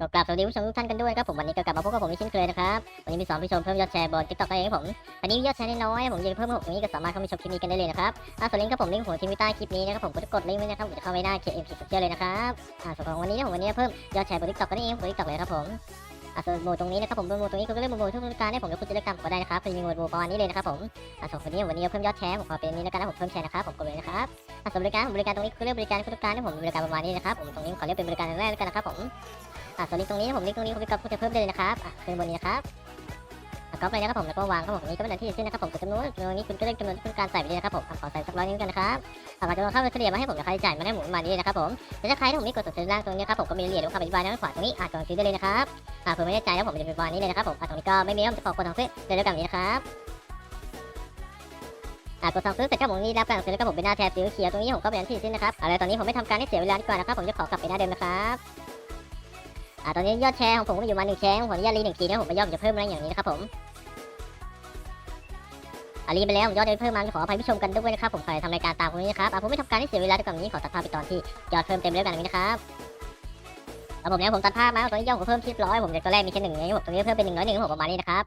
ก็กราบสวัสดีผู้ชมทุกท่านกันด้วยครับผมวันนี้ก็กลับมาพบกับผมอีกเช่นเคยนะครับวันนี้มีสอนผู้ชมเพิ่มยอดแชร์บนทิกตอกกันเองผมอันนี้ยอดแชร์น้อยผมยากจะเพิ่มห้ผมตรงนี้ก็สามารถเข้ามาชมคลิปนี้กันได้เลยนะครับอ่าส่วนลิงก์ครับผมลิงก์ผมทิ้งไว้ใต้าคลิปนี้นะครับผมกดกดลิงก์ไว้นะครับผมจะเข้าไปหน้า KM คิดเชื่อเลยนะครับอ่าส่วนของวันนี้นะผมวันนี้เพิ่มยอดแชร์บนทิกตอกกันเองบนทิกตอกเลยครับผมอ่าส่วนโหมดตรงนี้นะครับผมโหมดตรงนี้ก็เลือกโหมดทุกฤดูกาลให้ผมเลือกคุณจะเลือกตามก็ได้นะครับจะมีหมดโหมดประมาณนี้เลยนะครับผมอ่าส่วนคนนี้วันนี้เพิ่มยอดแชร์ผมขอเป็นนี้แล้วกันนะผมเพิ่มแชร์นะครับผมกดเลยนะครับอ่าส่วนบริการผมบริการตรงนี้คือเลือกบริการทุกฤดูกาลให้ผมบริการประมาณนี้นะครับผมตรงนี้ขอเลือกเป็นบริการแรกแล้วกันนะครับผม อะส่วนลิงก์ตรงนี้ผมลิงก์ตรงนี้ผมไปก็จะเพิ่มได้เลยนะครับอะขึ้นบนนี้นะครับก๊อปเลยนะครับผมแล้วก็วางครับผมนี้ก็เป็นหน้าที่เส้นนะครับผมจำนวนจำนวนนี้คุณก็เลือกจำนวนที่คุณการใส่ไปเลยนะครับผมขอใส่สักร้อยนิ้วกันนะครับอะมาจำนวนเข้าไปเฉลี่ยมาให้ผมจะค่าใช้จ่ายมาให้หมุนมานี้นะครับผมแต่ถ้าใครที่ผมนี่กดส่วนล่างตรงนี้ครับผมก็มีรายละเอียดของคำอธิบายด้านขวาตรงนี้อะกดซื้อได้เลยนะครับอะเผื่อไม่ได้ใจแล้วผมจะเป็นประมาณนี้เลยนะครับผมอะตรงนี้ก็ไม่มีต้องจะขอกดทางซื้อเดี๋ยวเลือกแบบนี้นะครับอะกดสั่งซื้อเสร็จครับผมนี่รับการซื้อแล้วก็ผมเป็นหน้าแทบสีเขียวตรงนี้ผมก็เป็นที่สิ้นนะครับอะไรตอนนี้ผมไม่ทำการให้เสียเวลาดีกว่านะครับผมจะขอกลับไปหน้าเดิมนะครับ อ่าตอนนี้ยอดแชร์ของผมก็อยู่มาหนึ่งแชร์ผมขออนุญาตรีหนึ่งทีนะผมไปยอดผมจะเพิ่มอะไรอย่างนี้นะครับผมอ่ารีไปแล้วผมยอดได้เพิ่มมาขออภัยผู้ชมกันด้วยนะครับผมใครทำรายการตามผมนี้นะครับอ่าผมไม่ทำการให้เสียเวลาด้วยกับนี้ขอตัดภาพไปตอนที่ยอดเพิ่มเต็มเล้วกันนี้นะครับแล้วผมเนี่ยผมตัดภาพมาตอนนี้ยอดผมเพิ่มที่ร้อยผมจากตอนแรกมีแค่หนึ่งไงผมตรงนี้เพิ่มเป็นหนึ่งร้อยหนึ่งผมประมาณนี้นะครับ